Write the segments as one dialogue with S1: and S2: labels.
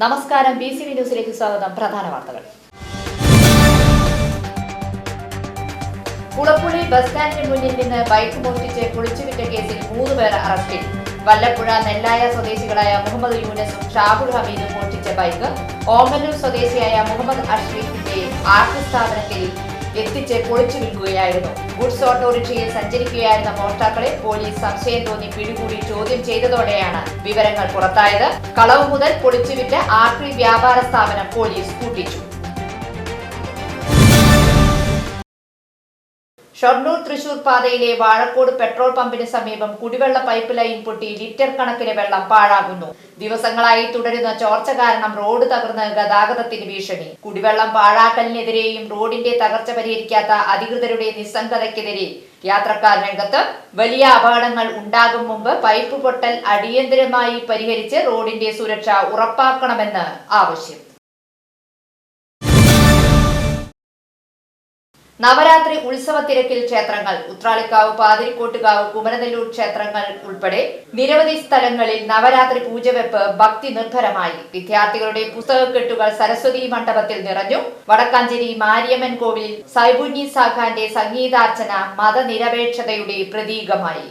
S1: നമസ്കാരം. B C V ന്യൂസിലേക്ക് സ്വാഗതം. പ്രധാന വാർത്തകൾ. കുളപ്പുള്ളി ബസ് സ്റ്റാൻഡിന് മുന്നിൽ നിന്ന് ബൈക്ക് മോഷ്ടിച്ച് കുളിച്ചുവിറ്റ കേസിൽ മൂന്ന് പേർ അറസ്റ്റിൽ. വല്ലപ്പുഴ നെല്ലായ സ്വദേശികളായ മുഹമ്മദ് യൂനസും ഷാഹുൽ ഹമീദും മോഷ്ടിച്ച ബൈക്ക്. ഓമല്ലൂർ സ്വദേശിയായ മുഹമ്മദ് അഷ്റീഫിന്റെ ആർട്ട് സ്ഥാപനത്തിൽ എത്തിച്ച് പൊളിച്ചു വിൽക്കുകയായിരുന്നു ഗുഡ്സ് ഓട്ടോറിക്ഷയിൽ സഞ്ചരിക്കുകയായിരുന്ന മോഷ്ടാക്കളെ പോലീസ് സംശയം തോന്നി പിടികൂടി ചോദ്യം ചെയ്തതോടെയാണ് വിവരങ്ങൾ പുറത്തായത്. കളവ് മുതൽ പൊളിച്ചുവിറ്റ ആർട്രി വ്യാപാര സ്ഥാപനം പോലീസ് കൂട്ടിച്ചു. ഷൊർണൂർ തൃശൂർ പാതയിലെ വാഴക്കോട് പെട്രോൾ പമ്പിന് സമീപം കുടിവെള്ള പൈപ്പ് ലൈൻ പൊട്ടി ലിറ്റർ കണക്കിന് വെള്ളം പാഴാകുന്നു. ദിവസങ്ങളായി തുടരുന്ന ചോർച്ച കാരണം റോഡ് തകർന്ന് ഗതാഗതത്തിന് ഭീഷണി. കുടിവെള്ളം പാഴാക്കലിനെതിരെയും റോഡിന്റെ തകർച്ച പരിഹരിക്കാത്ത അധികൃതരുടെ നിസ്സംഗതയ്ക്കെതിരെ യാത്രക്കാർ രംഗത്ത് വലിയ അപകടങ്ങൾ ഉണ്ടാകും മുമ്പ് പൈപ്പ് പൊട്ടൽ അടിയന്തരമായി പരിഹരിച്ച് റോഡിന്റെ സുരക്ഷ ഉറപ്പാക്കണമെന്ന് ആവശ്യം. നവരാത്രി ഉത്സവ തിരക്കിൽ ക്ഷേത്രങ്ങൾ ഉത്രാളിക്കാവ് പാതിരിക്കോട്ടുകാവ് കുമരനെല്ലൂർ ക്ഷേത്രങ്ങൾ ഉൾപ്പെടെ നിരവധി സ്ഥലങ്ങളിൽ നവരാത്രി പൂജവെപ്പ് ഭക്തി നിർഭരമായി. വിദ്യാർത്ഥികളുടെ പുസ്തകക്കെട്ടുകൾ സരസ്വതി മണ്ഡപത്തിൽ നിറഞ്ഞു. വടക്കാഞ്ചേരി മാരിയമ്മൻ കോവിലിൽ സൈബുഞ്ഞി സാഖാന്റെ സംഗീതാർച്ചന മതനിരപേക്ഷതയുടെ പ്രതീകമായി.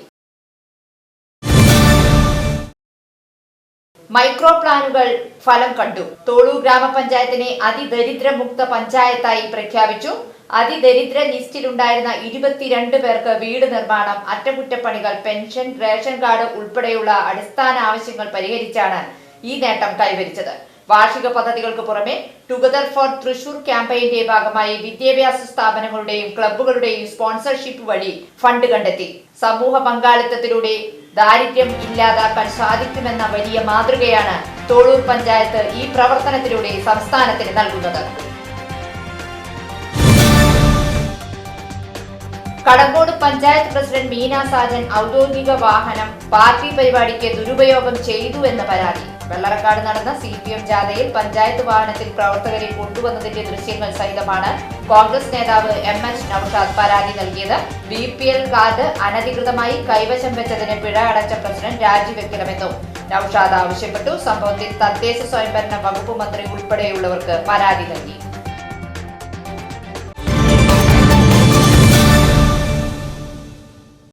S1: മൈക്രോ പ്ലാനുകൾ ഫലം കണ്ടു. തോളൂർ ഗ്രാമപഞ്ചായത്തിനെ അതിദരിദ്രമുക്ത പഞ്ചായത്തായി പ്രഖ്യാപിച്ചു. അതിദരിദ്ര ലിസ്റ്റിലുണ്ടായിരുന്ന ഇരുപത്തിരണ്ട് പേർക്ക് വീട് നിർമ്മാണം അറ്റകുറ്റപ്പണികൾ പെൻഷൻ റേഷൻ കാർഡ് ഉൾപ്പെടെയുള്ള അടിസ്ഥാന ആവശ്യങ്ങൾ പരിഹരിച്ചാണ് ഈ നേട്ടം കൈവരിച്ചത്. വാർഷിക പദ്ധതികൾക്ക് പുറമെ ടുഗദർ ഫോർ തൃശൂർ ക്യാമ്പയിന്റെ ഭാഗമായി വിദ്യാഭ്യാസ സ്ഥാപനങ്ങളുടെയും ക്ലബ്ബുകളുടെയും സ്പോൺസർഷിപ്പ് വഴി ഫണ്ട് കണ്ടെത്തി. സമൂഹ പങ്കാളിത്തത്തിലൂടെ ദാരിദ്ര്യം ഇല്ലാതാക്കാൻ സാധിക്കുമെന്ന വലിയ മാതൃകയാണ് തോളൂർ പഞ്ചായത്ത് ഈ പ്രവർത്തനത്തിലൂടെ സംസ്ഥാനത്തിന് നൽകുന്നത്. കടങ്കോട് പഞ്ചായത്ത് പ്രസിഡന്റ് മീന സാജൻ ഔദ്യോഗിക വാഹനം പാർട്ടി പരിപാടിക്ക് ദുരുപയോഗം ചെയ്തു എന്ന പരാതി. വെള്ളറക്കാട് നടന്ന സി പി എം ജാഥയിൽ പഞ്ചായത്ത് വാഹനത്തിൽ പ്രവർത്തകരെ കൊണ്ടുവന്നതിന്റെ ദൃശ്യങ്ങൾ സഹിതമാണ് കോൺഗ്രസ് നേതാവ് എം എച്ച് നൌഷാദ് പരാതി നൽകിയത്. ബി പി എൽ കാർഡ് അനധികൃതമായി കൈവശം വെച്ചതിന് പിഴ അടച്ച പ്രസിഡന്റ് രാജിവെക്കണമെന്നും നൌഷാദ് ആവശ്യപ്പെട്ടു. സംഭവത്തിൽ തദ്ദേശ സ്വയംഭരണ വകുപ്പ് മന്ത്രി ഉൾപ്പെടെയുള്ളവർക്ക് പരാതി നൽകി.